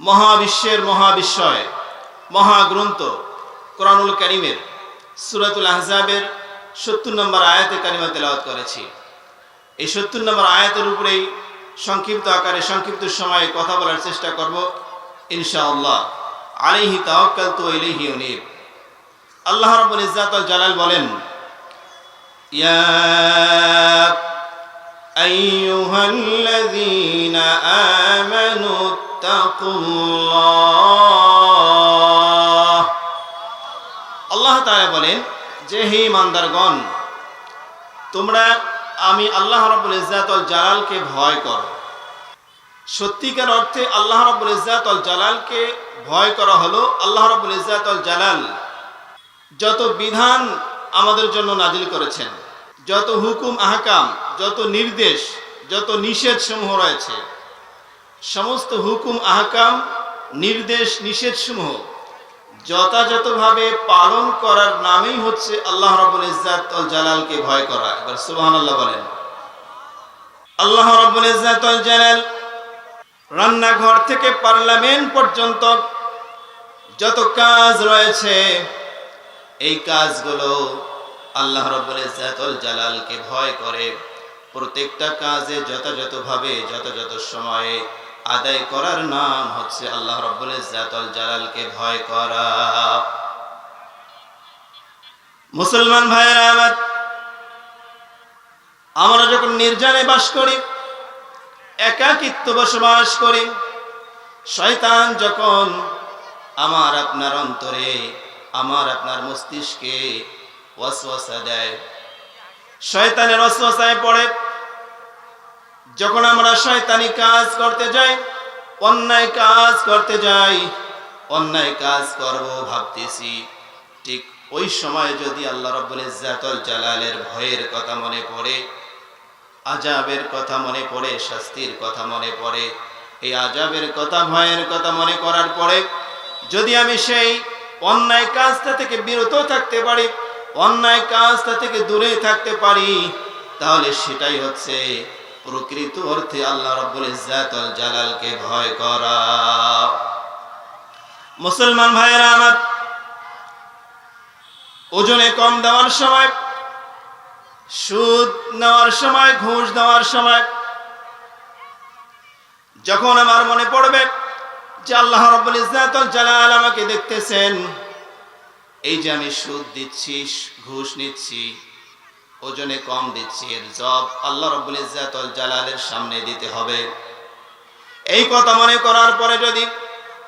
মহাবিশ্বের মহাবিশ্বয়, মহাগ্রন্থ কোরআনুল করিমের, সুরাতুল আহজাবের সত্তর নম্বর আয়াতে কারিমা তেলাওয়াত করেছি। এই সত্তর নম্বর আয়াতের উপরেই সংক্ষিপ্ত আকারে, সংক্ষিপ্ত সময়ে কথা বলার চেষ্টা করব, ইনশাআল্লাহ। আলিহি তাওয়াক্কাল তো ইলিহি অনিব আল্লাহ রাব্বুল ইজ্জাত জালাল বলেন, ইয়া আইয়ুহাল্লাযীনা আমানু آمنوا اتقوا الله আল্লাহ তাআলা বলেন যে হে ইমানদারগণ তোমরা আমি আল্লাহ রাব্বুল ইজ্জাতুল জালালকে ভয় করো সত্যিকার অর্থে আল্লাহ রাব্বুল ইজ্জাতুল জালালকে ভয় করা হলো আল্লাহ রাব্বুল ইজ্জাতুল জালাল যত বিধান আমাদের জন্য নাজিল করেছেন যত হুকুম আহকাম যত নির্দেশ যত নিষেধ সমূহ রয়েছে সমস্ত হুকুম, আহকাম, নির্দেশ নিষেধ সমূহ যথাযথভাবে পালন করার নামেই হচ্ছে আল্লাহ রাবুল ইজাত জালালকে ভয় করা। এবার সুবহান আল্লাহ বলেন। আল্লাহ রাবুল ইজাত জালাল রান্নাঘর থেকে পার্লামেন্ট পর্যন্ত যত কাজ রয়েছে, এই কাজগুলো আল্লাহ রব্বুল ইজ্জাতুল জালালকে ভয় করে। প্রত্যেকটা কাজে যথাযথভাবে, যথাযথ সময়ে আদায় করার নাম হচ্ছে আল্লাহ রব্বুল ইজ্জাতুল জালালকে ভয় করা। মুসলমান ভাইয়েরা আমার আমরা যখন নির্জনে বাস করি, একাকিত্ব বসবাস করি, শয়তান যখন আমার আপনার অন্তরে, আমার আপনার মস্তিষ্কে ওয়াসওয়াসা দেয়, শয়তানের ওয়াসওয়াসায় পড়ে যখন আমরা শয়তানি কাজ করতে যাই, অন্যায় কাজ করতে যাই, অন্যায় কাজ করব ভাবতেছি। ঠিক ওই সময় যদি আল্লাহ রাব্বুল ইজ্জাতুল জালালের ভয়ের কথা মনে পড়ে আজাবের কথা মনে পড়ে, শাস্তির কথা মনে পড়ে, এই আজাবের কথা, ভয়ের কথা মনে করার পরে যদি আমি সেই অন্যায় কাজটা থেকে বিরত থাকতে পারি, অন্যায় কাজটা থেকে দূরে থাকতে পারি, তাহলে সেটাই হচ্ছে প্রকৃত অর্থে আল্লাহ রব্বুল ইজ্জাতুল জালালকে ভয় করা। মুসলমান ভাইয়েরা আমার, ওজনে কম দেওয়ার সময়, সুদ নেওয়ার সময়, ঘুষ দেওয়ার সময়, যখন আমার মনে পড়বে যে আল্লাহ রব্বুল ইজ্জাতুল জালাল আমাকে দেখতেছেন, এই যে আমি সুদ দিচ্ছি, ঘুষ নিচ্ছি ওজনে কম দিচ্ছি, এর জব আল্লাহ রব্বুল ইজ্জাতুল জালালের সামনে দিতে হবে। এই কথা মনে করার পরে যদি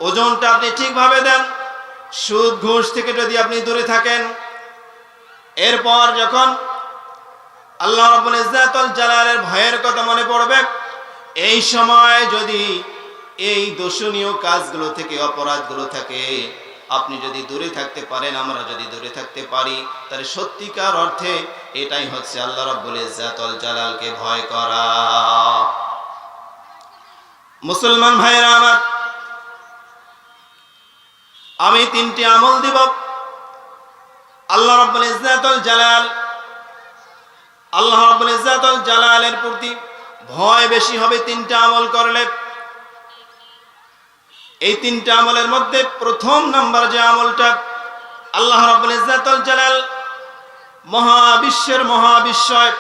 ওজনটা আপনি ঠিকভাবে দেন, সুদ, ঘুষ থেকে যদি আপনি দূরে থাকেন, এরপর যখন আল্লাহ রব্বুল ইজ্জাতুল জালালের ভয়ের কথা মনে পড়বে, এই সময় যদি এই দোষণীয় কাজগুলো থেকে, অপরাধগুলো থাকে আপনি যদি দূরে থাকতে পারেন, আমরা যদি দূরে থাকতে পারি, তাহলে সত্যিকার অর্থে এটাই হচ্ছে আল্লাহ রাব্বুল ইজ্জাতুল জালালকে ভয় করা। মুসলমান ভাইরা আমার, আমি তিনটি আমল দিব। আল্লাহ রাব্বুল ইজ্জাতুল জালাল, আল্লাহ রাব্বুল ইজ্জাতুল জালালের প্রতি ভয় বেশি হবে তিনটা আমল করলে। এই তিনটা আমলের মধ্যে প্রথম নাম্বার যে আমলটা আল্লাহ রাব্বুল ইজ্জাতুল জালাল মহাবিশ্বের মহাবিশ্বয়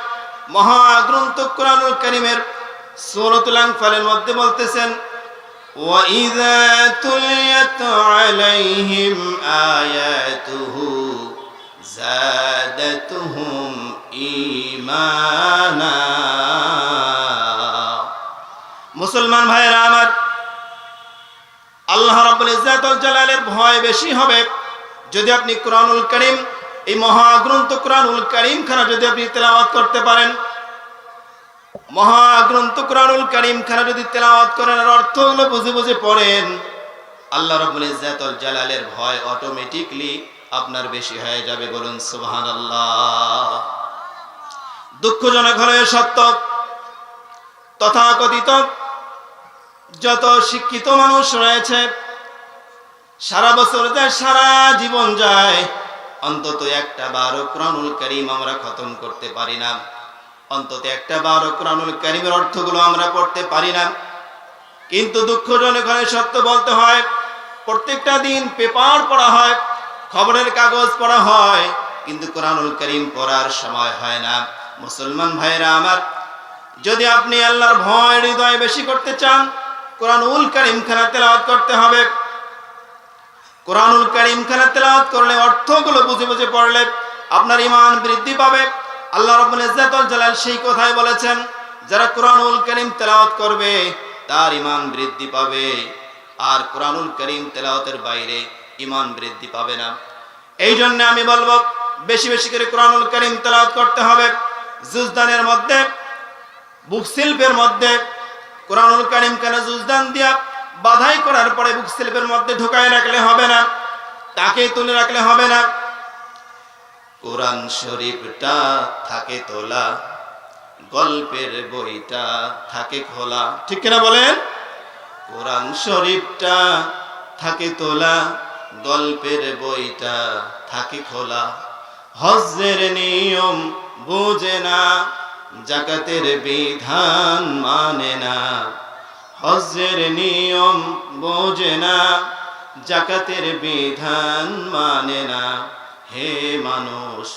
মহাগ্রন্থ কোরআনুল কারীমের সূরাতুল আনফালের মধ্যে বলতেছেন وَإِذَا تُلِيَتْ عَلَيْهِمْ آيَاتُهُ زَادَتْهُمْ إِيمَانًا মুসলমান ভাইয়েরা আমার আল্লাহ রাব্বুল ইজ্জাতুল জালালের ভয় বেশি হবে। যদি আপনি কোরআনুল করিম, এই মহাগ্রন্থ কোরআনুল করিম খানা যদি আপনি তেলাওয়াত করতে পারেন মহাগ্রন্থ কোরআনুল করিম খানা যদি তেলাওয়াত করেন আর অর্থগুলো বুঝে বুঝে পড়েন, আল্লাহ রাব্বুল ইজ্জাতুল জালালের ভয় অটোমেটিকলি আপনার বেশি হয়ে যাবে বলুন সুবহানাল্লাহ। দুঃখজনক হলে সত্য। তথাকথিত যত শিক্ষিত মানুষ রয়েছে, সারা বছর সারা জীবন যায়, অন্তত একটা বারো কোরআনুল করিম আমরা খতম করতে পারি না। অন্তত একটা বারো কোরআনুল করিমের অর্থগুলো আমরা পড়তে পারি না। কিন্তু দুঃখজনক হয় সত্য বলতে হয়, প্রত্যেকটা দিন পেপার পড়া হয়, খবরের কাগজ পড়া হয়, কিন্তু কোরআনুল করিম পড়ার সময় হয় না। মুসলমান ভাইরা আমার, যদি আপনি আল্লাহর ভয়, হৃদয় বেশি করতে চান কোরআনুল করিম খানা তেলাওয়াত করতে হবে। কোরআনুল করিম খানা তেলাওয়াত করলে অর্থগুলো বুঝে বুঝে পড়লে আপনার ইমান বৃদ্ধি পাবে। আল্লাহ রাব্বুল ইজ্জাতুল জালাল সেই কথাই বলেছেন, যারা কোরআনুল করিম তেলাওয়াত করবে, তার ইমান বৃদ্ধি পাবে। আর কোরআনুল করিম তেলাওয়াতের বাইরে ইমান বৃদ্ধি পাবে না। এই জন্য আমি বলব, বেশি বেশি করে কোরআনুল করিম তেলাওয়াত করতে হবে। জুজদানের মধ্যে বুক শিল্পের মধ্যে কোরআনুল করিম কেন জুজদান দিয়া? বাধাই করার পরে বুক শিল্পের মধ্যে ঢুকায় রাখলে হবে না, তাকে তুলে রাখলে হবে না। কোরআন শরীফটা থাকে তোলা, গল্পের বইটা থাকে খোলা। ঠিক কিনা বলেন? কোরআন শরীফটা থাকে তোলা, গল্পের বইটা থাকে খোলা। হজ্জের নিয়ম বুঝে না জাকাতের বিধান মানে না। হজের নিয়ম বোঝে না। জাকাতের বিধান মানে না। হে মানুষ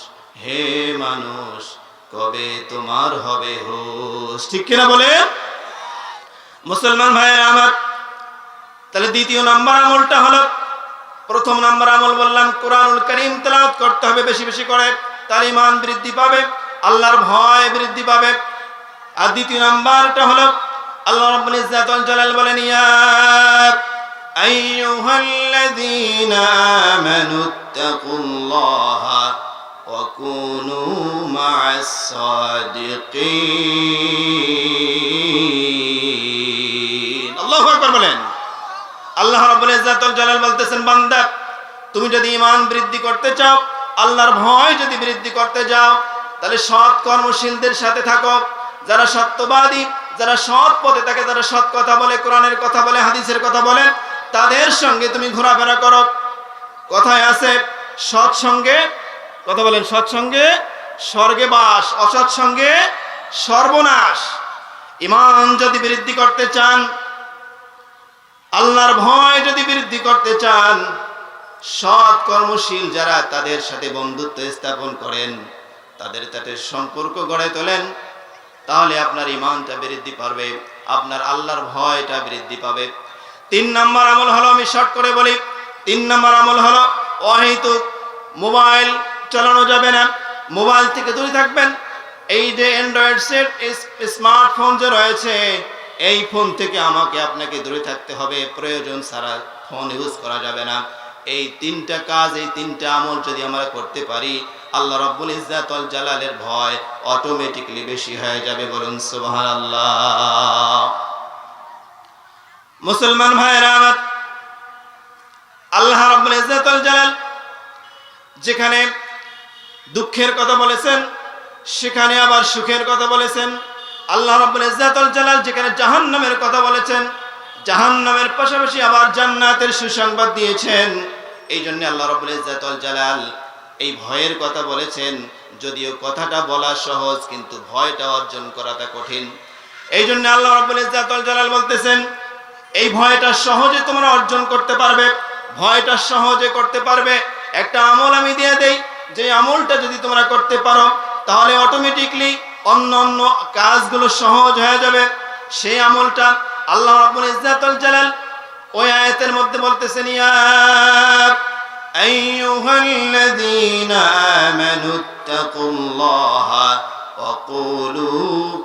হে মানুষ, কবে তোমার হবে হোস ঠিক কিনা বলে মুসলমান ভাইয়ের আমার, তাহলে দ্বিতীয় নাম্বার আমলটা হলো, প্রথম নাম্বার আমল বললাম, কোরআনুল করিম তেলাওয়াত করতে হবে, বেশি বেশি করে, তার ইমান বৃদ্ধি পাবে। আল্লাহর ভয় বৃদ্ধি পাবে। আর দ্বিতীয় নাম্বারটা হলো, আল্লাহ রাব্বুল ইজ্জাতুল জালাল বলেন, ইয়া আইয়ুহাল্লাযীনা আমানুত্তাকুল্লাহা ওয়া কুনু মা'আস সাদিকিন আল্লাহু আকবার বলেন। আল্লাহ রাব্বুল ইজ্জাতুল জালাল বলতেছেন, বান্দা, তুমি যদি ঈমান বৃদ্ধি করতে চাও, আল্লাহর ভয় যদি বৃদ্ধি করতে যাও তাহলে সৎ কর্মশীলদের সাথে থাকো। যারা সত্যবাদী, যারা সৎ পথে থাকে, যারা সৎ কথা বলে, কোরআনের কথা বলে, হাদিসের কথা বলে, তাদের সঙ্গে তুমি ঘোরাফেরা করো। কথায় আছে, সৎ সঙ্গে, কথা বলেন, সৎ সঙ্গে স্বর্গে বাস, অসৎ সঙ্গে সর্বনাশ। ইমান যদি বৃদ্ধি করতে চান, আল্লাহর ভয় যদি বৃদ্ধি করতে চান, সৎ কর্মশীল যারা তাদের সাথে বন্ধুত্ব স্থাপন করেন তাদের তাদের সম্পর্ক গড়ে তোলেন, তাহলে আপনার ইমানটা বৃদ্ধি পাবে, আপনার আল্লাহর ভয়টা বৃদ্ধি পাবে। তিন নম্বর আমল হলো, আমি শর্ট করে বলি, তিন নম্বর আমল হলো, অহেতুক মোবাইল চালানো যাবে না, মোবাইল থেকে দূরে থাকবেন। এই যে অ্যান্ড্রয়েড সেট স্মার্টফোন যে রয়েছে, এই ফোন থেকে আমাকে আপনাকে দূরে থাকতে হবে, প্রয়োজন ছাড়া ফোন ইউজ করা যাবে না। এই তিনটা কাজ, এই তিনটা আমল যদি আমরা করতে পারি, আল্লাহ রব্বুল ইজ্জাতুল জালালের ভয় অটোমেটিকলি বেশি হয়ে যাবে বলুন সুবহানাল্লাহ। মুসলমান ভাইয়েরা আমার, আল্লাহ রব্বুল ইজ্জাতুল জালাল যেখানে দুঃখের কথা বলেছেন, সেখানে আবার সুখের কথা বলেছেন, আল্লাহ রাব্বুল ইজ্জাতুল জালাল যেখানে জাহান্নামের কথা বলেছেন জাহান্নামের পাশাপাশি আবার জান্নাতের সুসংবাদ দিয়েছেন। এই জন্য আল্লাহ রাব্বুল ইজ্জাতুল জালাল এই ভয়ের কথা বলেছেন, যদিও কথাটা বলা সহজ, কিন্তু ভয়টা অর্জন করাটা কঠিন। এই জন্য আল্লাহ রাব্বুল ইজ্জাতুল জালাল বলতেছেন, এই ভয়টা সহজে তোমরা অর্জন করতে পারবে, ভয়টা সহজে করতে পারবে। একটা আমল আমি দিয়ে দেই, যে আমলটা যদি তোমরা করতে পারো, তাহলে অটোমেটিকলি অন্য অন্য কাজগুলো সহজ হয়ে যাবে। সেই আমলটা আল্লাহ রাব্বুল ইজ্জাতুল জালাল ওই আয়াতের মধ্যে বলতেছেন, ইয়া আইয়ুহাল্লাযীনা আমানুত্তাকুল্লাহা ওয়া কুলু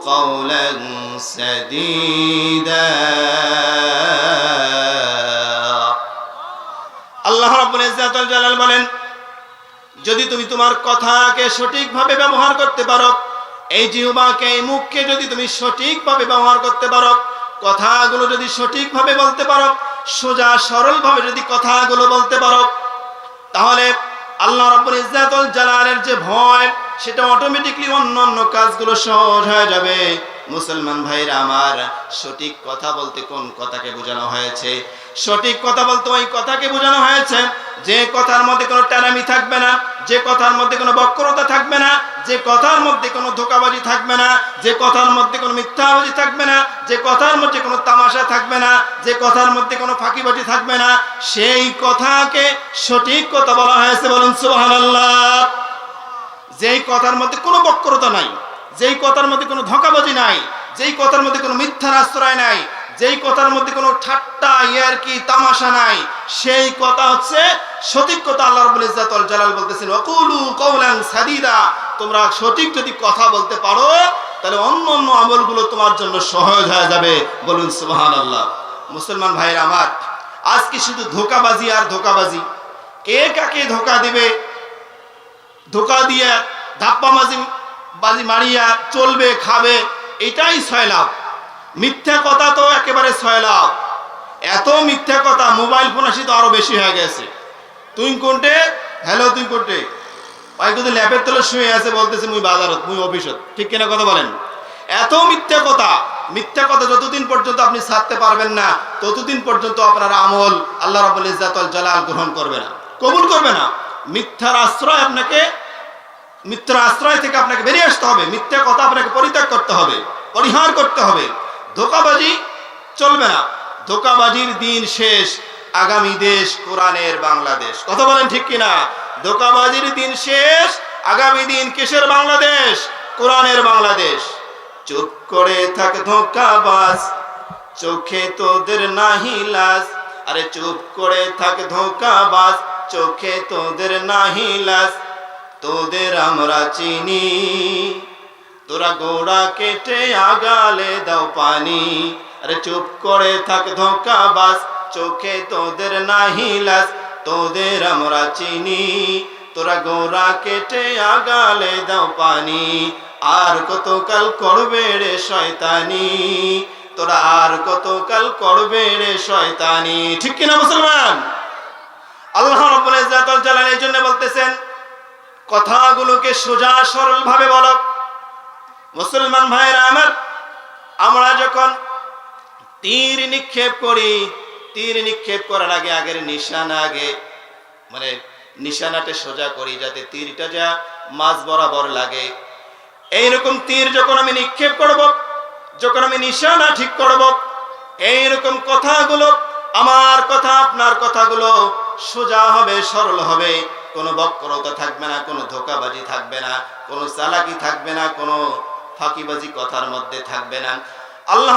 কাওলান সাদীদা। আল্লাহ রাব্বুল ইজ্জাতুল জালাল বলেন, যদি তুমি তোমার কথাকে সঠিকভাবে ব্যবহার করতে পারো, এই জিহ্বাকে, এই মুখকে যদি তুমি সঠিকভাবে ব্যবহার করতে পারো কথাগুলো যদি সঠিকভাবে বলতে পারো, সোজা সরলভাবে যদি কথাগুলো বলতে পারো, তাহলে আল্লাহ রাব্বুল ইজ্জাতুল জালালের যে ভয়, সেটা অটোমেটিকলি অন্য অন্য কাজগুলো সহজ হয়ে যাবে। মুসলমান ভাইরা আমার, সঠিক কথা বলতে কোন কথাকে বোঝানো হয়েছে? সঠিক কথা বলতে ওই কথাকে বোঝানো হয়েছে, যে কথার মধ্যে কোনো টানামি থাকবে না। যে কথার মধ্যে কোনো বক্রতা থাকবে না, যে কথার মধ্যে কোনো ধোকাবাজি থাকবে না, যে কথার মধ্যে কোনো মিথ্যাবাজি থাকবে না, যে কথার মধ্যে কোনো তামাশা থাকবে না, যে কথার মধ্যে কোনো ফাঁকিবাজি থাকবে না, সেই কথাকে সঠিক কথা বলা হয়েছে বলুন সুবহানাল্লাহ। যেই কথার মধ্যে কোনো বক্রতা নাই, যেই কথার মধ্যে কোনো ধোকাবাজি নাই, যেই কথার মধ্যে কোনো মিথ্যার আশ্রয় নাই, যেই কথার মধ্যে কোনো ঠাট্টা, ইয়ারকি, তামাশা নাই, সেই কথা হচ্ছে সঠিক কথা আল্লাহ রাব্বুল ইজ্জাতুল জালাল বলতেছেন, ওয়াকুলু কওলান সাদিদা তোমরা সঠিক যদি কথা বলতে পারো, তাহলে অন্য অন্য আমলগুলো তোমার জন্য সহজ হয়ে যাবে। বলুন সুবহানাল্লাহ। মুসলমান ভাইয়ের আমার, আজকে শুধু ধোকাবাজি আর ধোকাবাজি। কে কাকে ধোকা দিবে? ধোকা দিয়ে ধাপ্পা মাঝি বাজি মারিয়া চলবে, খাবে, এটাই লাভ। মিথ্যা কথা তো একেবারে লাভ। এত মিথ্যা কথা মোবাইল ফোন আসি তো আরও বেশি হয়ে গেছে। তুই কোনটে? হ্যালো, তুই কোনটে? ভাই কিন্তু ল্যাপের তলে শুয়ে আছে বলতেছে মুই বাজারত, মুই অফিসত। ঠিক কিনা কথা বলেন? এত মিথ্যা কথা মিথ্যা কথা যতদিন পর্যন্ত আপনি ছাড়তে পারবেন না, ততদিন পর্যন্ত আপনার আমল আল্লাহ রাবুল ইজাতুল জালাল গ্রহণ করবে না, কবুল করবে না। মিথ্যার আশ্রয় আপনাকে, মিথ্যার আশ্রয় থেকে আপনাকে বেরিয়ে আসতে হবে। মিথ্যা কথা আপনাকে পরিত্যাগ করতে হবে, পরিহার করতে হবে। ধোকাবাজি চলবে না। ধোকাবাজির দিন শেষ। আগামী দেশ কোরআনের বাংলাদেশ। কথা বলেন ঠিক কিনা? ধোকাবাজির দিন শেষ, আগামী দিন কিসের বাংলাদেশ? কোরআনের বাংলাদেশ। চুপ করে থাক ধোকাবাজ, চোখে তোদের নাহি লাজ। আরে চুপ করে থাক ধোকাবাজ, চোখে তোদের নাহি লাজ। তোদের আমরা চিনি, তোরা গোড়া কেটে আগালে দাও পানি। আরে চুপ করে থাক ধোকাবাজ চোখে তোদের নাহি লাজ তোদের আমরা চিনি। তোরা গোরা কেটে আগালে দাও পানি, আর কতকাল করবে রে শয়তানি? তোরা আর কতকাল করবে রে শয়তানি? ঠিক কিনা মুসলমান? আল্লাহ রাব্বুল ইজ্জাতুল জালাল এই জন্য বলতেছেন, কথাগুলোকে সোজা সরল ভাবে বলো। মুসলমান ভাইরা আমার, আমরা যখন তীর নিক্ষেপ করি তীর নিক্ষেপ করার আগে, আগের নিশানা আগে মানে নিশানাটা সোজা করি যাতে তীরটা যা মাছ বরাবর লাগে। এইরকম তীর যখন আমি নিক্ষেপ করব, যখন আমি নিশানা ঠিক করব, এইরকম কথাগুলো, আমার কথা, আপনার কথাগুলো সোজা হবে, সরল হবে। কোনো বক্রতা থাকবে না, কোনো ধোকাবাজি থাকবে না, কোনো চালাকি থাকবে না, কোনো ফাঁকিবাজি কথার মধ্যে থাকবে না। আল্লাহ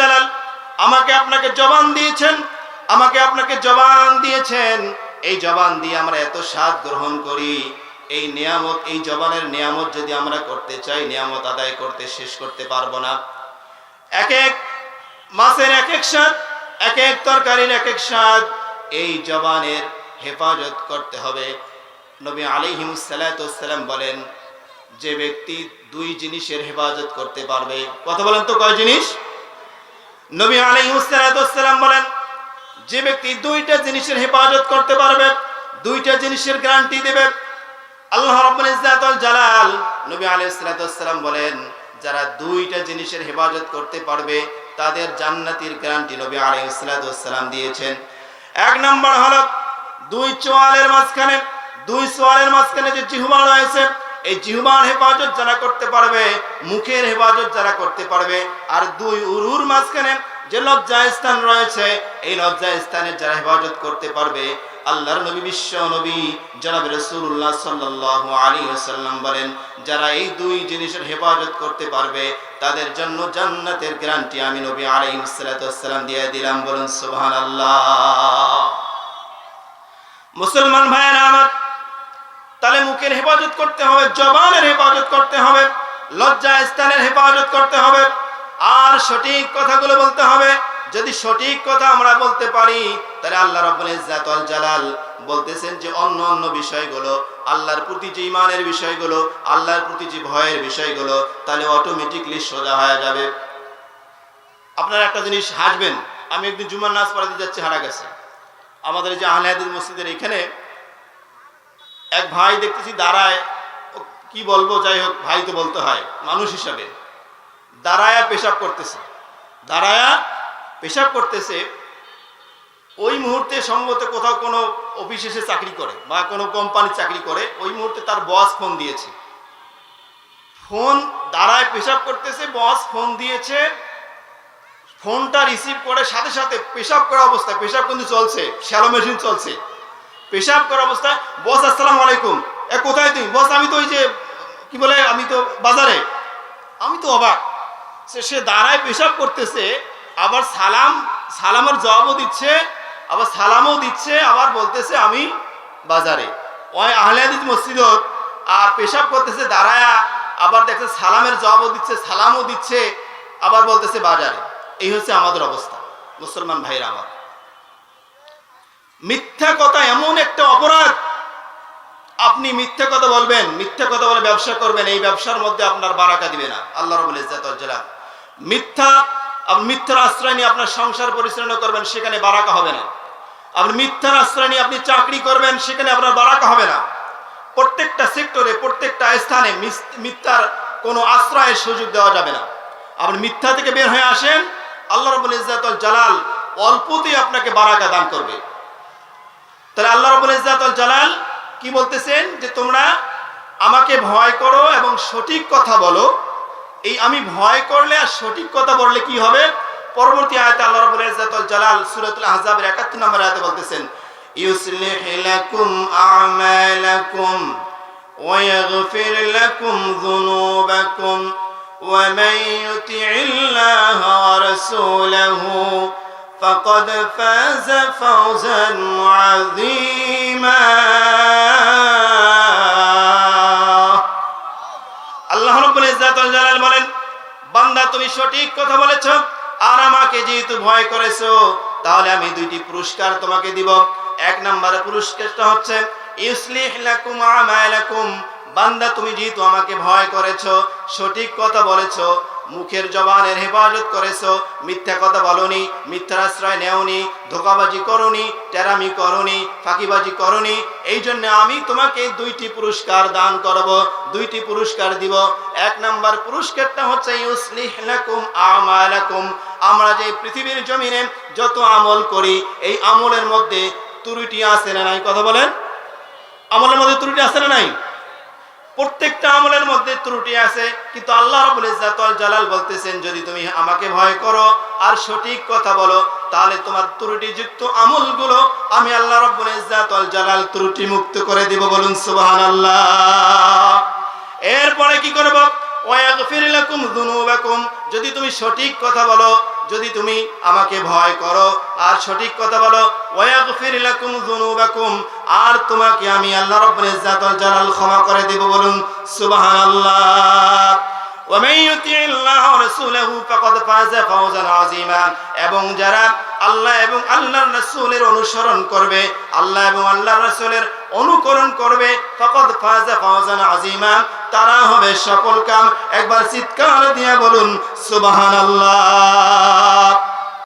জালাল আমাকে আপনাকে জবান দিয়েছেন, আমাকে আপনাকে জবান দিয়েছেন। এই জবান দিয়ে আমরা এত স্বাদ গ্রহণ করি। এই নিয়ামত, এই জবানের নিয়ামত যদি আমরা করতে চাই, নিয়ামত আদায় করতে, শেষ করতে পারব না। এক এক মাছের এক এক স্বাদ, এক এক তরকারির এক এক স্বাদ, এই জবানের হেফাজত করতে হবে। নবী আলিহিমসাল্লাম বলেন, যে ব্যক্তি দুই জিনিসের হেফাজত করতে পারবে। কথা বলেন তো কয় জিনিস? নবী আলিহিমসাল্লাম বলেন, যে ব্যক্তি দুইটা জিনিসের হেফাজত করতে পারবে, দুইটা জিনিসের গ্যারান্টি দেবে। আল্লাহ জালাল নবী আলাইহিস সালাম বলেন, যারা দুইটা জিনিসের হেফাজত করতে পারবে, তাদের জান্নাতের গ্যারান্টি নবী আলাইহিস সালাম দিয়েছেন। এক নম্বর হলো, দুই চোয়ালের মাঝখানে, দুই সোয়ালের মাঝখানে যে জিহ্বা রয়েছে এই জিহ্বার হেফাজত যারা করতে পারবে, মুখের হেফাজত যারা করতে পারবে, আর দুই উরুর মাঝখানে যে লজ্জা স্থান রয়েছে, এই লজ্জা স্থানের যারা হেফাজত করতে পারবে, আল্লাহর নবী বিশ্ব নবী জনাব রসুল্লাহ সাল্লাহ আলী সাল্লাম বলেন, যারা এই দুই জিনিসের হেফাজত করতে পারবে, তাদের জন্য জান্নাতের গ্যারান্টি আমি নবী আলাইহিম সালাম দিয়ে দিলাম। বলুন সুবহান আল্লাহ মুসলমান ভাইয়েরা আমার তাহলে মুখের হেফাজত করতে হবে, জবানের হেফাজত করতে হবে, লজ্জা স্থানের হেফাজত করতে হবে। আর সঠিক কথাগুলো বলতে হবে। যদি সঠিক কথা আমরা বলতে পারি, তাহলে আল্লাহ রাব্বুল জালাল বলতেছেন যে অন্য অন্য বিষয়গুলো, আল্লাহর প্রতি যে ইমানের বিষয়গুলো, আল্লাহর প্রতি যে ভয়ের বিষয়গুলো, তাহলে অটোমেটিকলি সোজা হয়ে যাবে। আপনারা একটা জিনিস হাসবেন, আমি একদিন জুমার নাচ পড়াতে যাচ্ছি, হারা গেছে। আমাদের যে আহলে হাদিস মসজিদের এখানে এক ভাই দেখতেছি দাঁড়ায় কি বলব, যাই হোক, ভাই তো বলতে হয়, মানুষ হিসাবে। দাঁড়ায়া পেশাব করতেছে। দাঁড়ায়া পেশাব করতেছে, ওই মুহূর্তে সম্ভবত কোথাও কোনো অফিসে সে চাকরি করে বা কোনো কোম্পানির চাকরি করে, ওই মুহূর্তে তার বস ফোন দিয়েছে। ফোন, দাঁড়ায় পেশাব করতেছে, বস ফোন দিয়েছে, ফোনটা রিসিভ করে সাথে সাথে পেশাব করা অবস্থায়, পেশাব কিন্তু চলছে, শ্যালো মেশিন চলছে। পেশাব করা অবস্থায় বস, আসসালাম আলাইকুম। এ, কোথায় তুমি বস, আমি তো ওই যে, কি বলে, আমি তো বাজারে। আমি তো অবাক। সে সে দাঁড়ায় পেশাব করতেছে, আবার সালাম, সালামের জবাবও দিচ্ছে, আবার সালামও দিচ্ছে, আবার বলতেছে আমি বাজারে। ওই আহলাদিস মসজিদত, আর পেশাব করতেছে, দাঁড়ায়া, আবার দেখছে সালামের জবাবও দিচ্ছে, সালামও দিচ্ছে, আবার বলতেছে বাজারে। এই হচ্ছে আমাদের অবস্থা। মুসলমান ভাইরা আমার। মিথ্যা কথা এমন একটা অপরাধ। আপনি মিথ্যা কথা বলবেন, মিথ্যা কথা বলে ব্যবসা করবেন, এই ব্যবসার মধ্যে আপনার বারাকা দিবে না। আল্লাহ রবুল ইজাতাল মিথ্যা, আপনি মিথ্যার আশ্রয় নিয়ে আপনার সংসার পরিচালনা করবেন, সেখানে বারাকা হবে না। আপনি মিথ্যার আশ্রয় নিয়ে আপনি চাকরি করবেন, সেখানে আপনার বারাকা হবে না। প্রত্যেকটা সেক্টরে, প্রত্যেকটা স্থানে মিথ্যার কোনো আশ্রয়ের সুযোগ দেওয়া যাবে না। আপনি মিথ্যা থেকে বের হয়ে আসেন, আল্লাহ রবুল ইজাতুল জালাল অল্পতেই আপনাকে বারাকা দান করবে। তাহলে আল্লাহ রবুল ইজাতুল জালাল কি বলতেছেন যে তোমরা আমাকে ভয় করো এবং সঠিক কথা বলো এই আমি ভয় করলে আর সঠিক কথা বললে কি হবে পরবর্তী আয়াতে আল্লাহ রাব্বুল ইজ্জাতুল জালাল সূরাতুল আহজাবের 71 নম্বর আয়াতে বলতেছেন ইউসলিহ লাকুম আ'মালাকুম ওয়া ইয়াগফির লাকুম যুনুবাকুম ومن يطع الله ورسوله فقد فاز فوزا عظيما আল্লাহ রাব্বুল ইজ্জাতুল জালাল বলেন বান্দা তুমি সঠিক কথা বলেছো আর আমাকে যেহেতু ভয় করেছো তাহলে আমি দুইটি পুরস্কার তোমাকে দিব এক নম্বর পুরস্কারটা হচ্ছে ইউসলিহ লাকুম আমালাকুম বান্দা তুমি যেহেতু আমাকে ভয় করেছো সঠিক কথা বলেছো মুখের জবানের হেফাজত করেছ। মিথ্যা কথা বলনি, মিথ্যার আশ্রয় নেওনি, ধোকাবাজি করনি, টেরামি করনি, ফাঁকিবাজি করনি। এই জন্য আমি তোমাকে দুইটি পুরস্কার দান করব, দুইটি পুরস্কার দিব। এক নাম্বার পুরস্কারটা হচ্ছে, ইউসলিহ লাকুম আমালাকুম। আমরা যে পৃথিবীর জমিনে যত আমল করি, এই আমলের মধ্যে ত্রুটি আছে না নাই? কথা বলেন। আমলের মধ্যে ত্রুটি আছে না নাই? প্রত্যেকটা আমলের মধ্যে ত্রুটি আছে, কিন্তু আল্লাহ রাব্বুল ইজ্জাতুল জালাল বলতেছেন, যদি তুমি আমাকে ভয় করো আর সঠিক কথা বলো, তাহলে তোমার ত্রুটিযুক্ত আমলগুলো আমি আল্লাহ রাব্বুল ইজ্জাতুল জালাল ত্রুটি মুক্ত করে দিব বলুন সুবহানাল্লাহ। এরপরে কি করব? যদি তুমি সঠিক কথা বলো, যদি তুমি আমাকে ভয় করো আর সঠিক কথা বলো ওয়াগফির লাকুম যুনুবাকুম আর তোমাকে আমি আল্লাহ রব্বুল ওয়াল জালাল ক্ষমা করে দেব বলুন, সুবহানাল্লাহ। এবং যারা আল্লাহ এবং আল্লাহর রসুলের অনুসরণ করবে, আল্লাহ এবং আল্লাহর রসুলের অনুকরণ করবে ফকত ফাজা ফাওজান আযীমা, তারা হবে সফলকাম। একবার চিৎকার দিয়া বলুন সুবাহান আল্লাহ